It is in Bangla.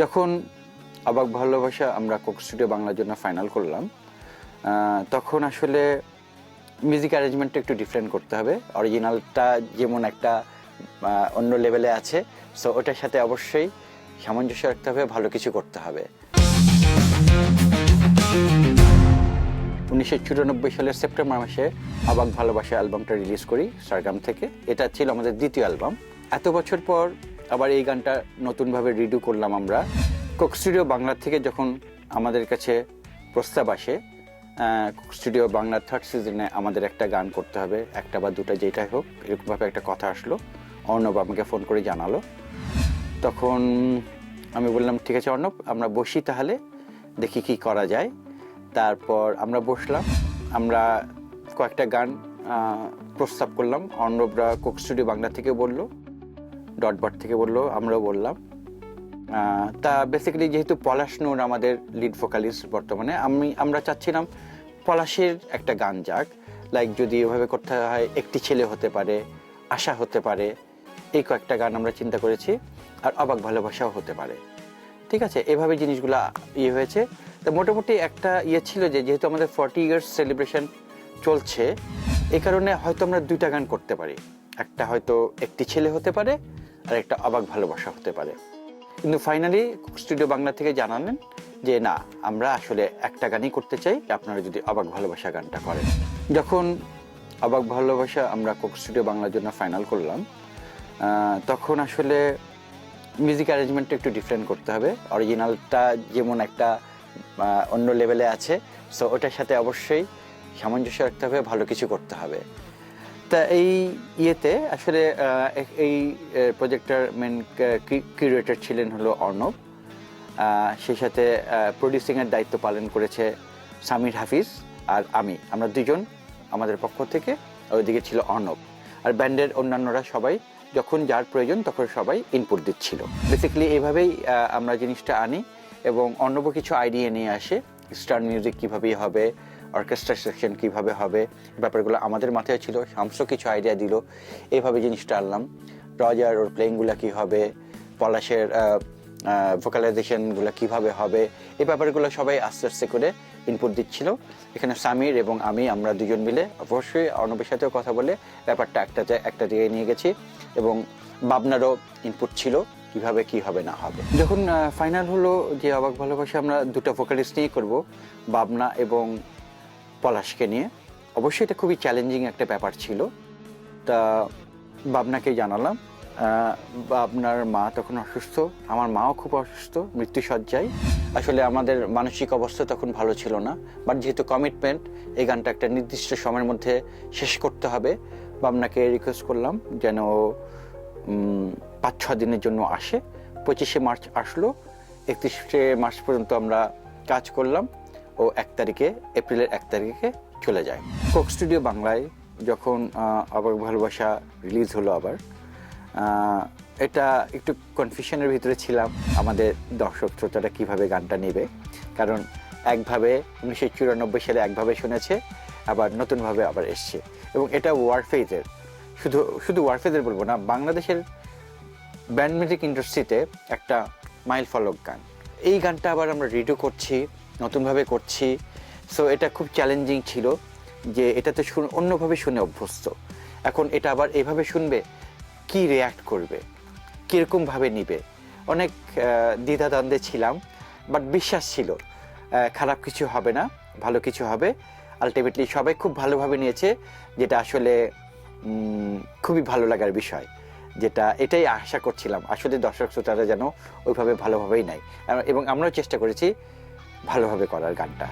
যখন অবাক ভালোবাসা আমরা কোক স্টুডিও বাংলার জন্য ফাইনাল করলাম তখন আসলে মিউজিক অ্যারেঞ্জমেন্টটা একটু ডিফারেন্ট করতে হবে। অরিজিনালটা যেমন একটা অন্য লেভেলে আছে সো ওটার সাথে অবশ্যই সামঞ্জস্য রাখতে হবে, ভালো কিছু করতে হবে। উনিশশো চুরানব্বই সালের সেপ্টেম্বর মাসে অবাক ভালোবাসা অ্যালবামটা রিলিজ করি সারগাম থেকে। এটা ছিল আমাদের দ্বিতীয় অ্যালবাম এত বছর পর আবার এই গানটা নতুনভাবে রিডিউ করলাম আমরা। কোক স্টুডিও বাংলা থেকে যখন আমাদের কাছে প্রস্তাব আসে কোক স্টুডিও বাংলার থার্ড সিজনে আমাদের একটা গান করতে হবে, একটা বা দুটা যেটাই হোক, এরকমভাবে একটা কথা আসলো। অর্ণব আমাকে ফোন করে জানালো। তখন আমি বললাম, ঠিক আছে অর্ণব, আমরা বসি তাহলে, দেখি কি করা যায়। তারপর আমরা বসলাম, আমরা কয়েকটা গান প্রস্তাব করলাম। অর্ণবরা কোক স্টুডিও বাংলা থেকে বলল। ডটবট থেকে বলল, আমরাও বললাম। তা বেসিক্যালি যেহেতু পলাশ নূর আমাদের লিড ভোকালিস্ট বর্তমানে, আমি, আমরা চাচ্ছিলাম পলাশের একটা গান যাক। লাইক যদি এভাবে করতে হয়, একটি ছেলে হতে পারে, আশা হতে পারে, এই কয়েকটা গান আমরা চিন্তা করেছি, আর অবাক ভালোবাসাও হতে পারে। ঠিক আছে, এভাবে জিনিসগুলো ইয়ে হয়েছে। তো মোটামুটি একটা ইয়ে ছিল যে, যেহেতু আমাদের ফর্টি ইয়ার্স সেলিব্রেশন চলছে এই কারণে হয়তো আমরা দুইটা গান করতে পারি। একটা হয়তো একটি ছেলে হতে পারে আর একটা অবাক ভালোবাসা হতে পারে। কিন্তু ফাইনালি স্টুডিও বাংলা থেকে জানালেন যে, না, আমরা আসলে একটা গানই করতে চাই, আপনারা যদি অবাক ভালোবাসা গানটা করেন। যখন অবাক ভালোবাসা আমরা কোক স্টুডিও বাংলার জন্য ফাইনাল করলাম তখন আসলে মিউজিক অ্যারেঞ্জমেন্টটা একটু ডিফারেন্ট করতে হবে। অরিজিনালটা যেমন একটা অন্য লেভেলে আছে সো ওটার সাথে অবশ্যই সামঞ্জস্য রাখতে হবে, ভালো কিছু করতে হবে। তা এই ইয়েতে আসলে এই প্রজেক্টটার মেন কিউরেটর ছিলেন হলো অর্ণব। সেই সাথে প্রডিউসিংয়ের দায়িত্ব পালন করেছে সামির হাফিজ আর আমি। আমরা দুজন আমাদের পক্ষ থেকে ওইদিকে ছিল অর্ণব। আর ব্যান্ডের অন্যান্যরা সবাই যখন যার প্রয়োজন তখন সবাই ইনপুট দিচ্ছিল। বেসিক্যালি এইভাবেই আহ, আমরা জিনিসটা আনি এবং অর্ণব কিছু আইডিয়া নিয়ে আসে। স্টার মিউজিক কীভাবে হবে অর্কেস্ট্রা সেকশন কীভাবে হবে ব্যাপারগুলো আমাদের মাথায় ছিল শামসও কিছু আইডিয়া দিল। এইভাবে জিনিসটা আনলাম। রজার, ওর প্লেইংগুলো কী হবে, পলাশের ভোকালাইজেশনগুলো কীভাবে হবে, এই ব্যাপারগুলো সবাই আস্তে আস্তে করে ইনপুট দিচ্ছিল। এখানে সামির এবং আমি, আমরা দুজন মিলে অবশ্যই অর্ণবের সাথেও কথা বলে ব্যাপারটা একটা একটা জায়গায় নিয়ে গেছি এবং বাবনারও ইনপুট ছিল। কীভাবে কি হবে না হবে। যখন ফাইনাল হলো যে অবাক ভালোবাসা আমরা দুটো ভোকালিস্ট নিয়ে করব বাবনা এবং পলাশকে নিয়ে। অবশ্যই এটা খুবই চ্যালেঞ্জিং একটা ব্যাপার ছিল। তা বাবনাকে জানালাম। আহ, বাবনার মা তখন অসুস্থ আমার মাও খুব অসুস্থ মৃত্যুসজ্জায়। আসলে আমাদের মানসিক অবস্থা তখন ভালো ছিল না বাট যেহেতু কমিটমেন্ট এই গানটা একটা নির্দিষ্ট সময়ের মধ্যে শেষ করতে হবে। বাবনাকে রিকোয়েস্ট করলাম যেন পাঁচ ছ দিনের জন্য আসে। পঁচিশে মার্চ আসলো, একত্রিশে মার্চ পর্যন্ত আমরা কাজ করলাম ও এক তারিখে, এপ্রিলের এক তারিখে চলে যায়। কোক স্টুডিও বাংলায় যখন আবার ভালোবাসা রিলিজ হলো আবার এটা একটু কনফিউশনের ভিতরে ছিলাম আমাদের দর্শক শ্রোতারা কীভাবে গানটা নেবে। কারণ একভাবে উনিশশো চুরানব্বই সালে একভাবে শুনেছে, আবার নতুনভাবে আবার এসছে। এবং এটা ওয়ারফেজের শুধু শুধু ওয়ারফেজের বলব না, বাংলাদেশের ব্যান্ড মিউজিক ইন্ডাস্ট্রিতে একটা মাইল ফলক গান। এই গানটা আবার আমরা রিডিও করছি, নতুনভাবে করছি। সো এটা খুব চ্যালেঞ্জিং ছিল যে এটা তো শুন, অন্যভাবে শুনে অভ্যস্ত। এখন এটা আবার এভাবে শুনবে, কি রিয়্যাক্ট করবে? কীরকমভাবে নিবে? অনেক দ্বিধাদ্বন্দ্বে ছিলাম বাট বিশ্বাস ছিল খারাপ কিছু হবে না, ভালো কিছু হবে। আলটিমেটলি সবাই খুব ভালোভাবে নিয়েছে, যেটা আসলে খুবই ভালো লাগার বিষয়। যেটা এটাই আশা করছিলাম। আসলে দর্শক শ্রোতারা যেন ওইভাবে ভালোভাবেই নেয়। এবং আমরাও চেষ্টা করেছি ভালোভাবে করার গানটা।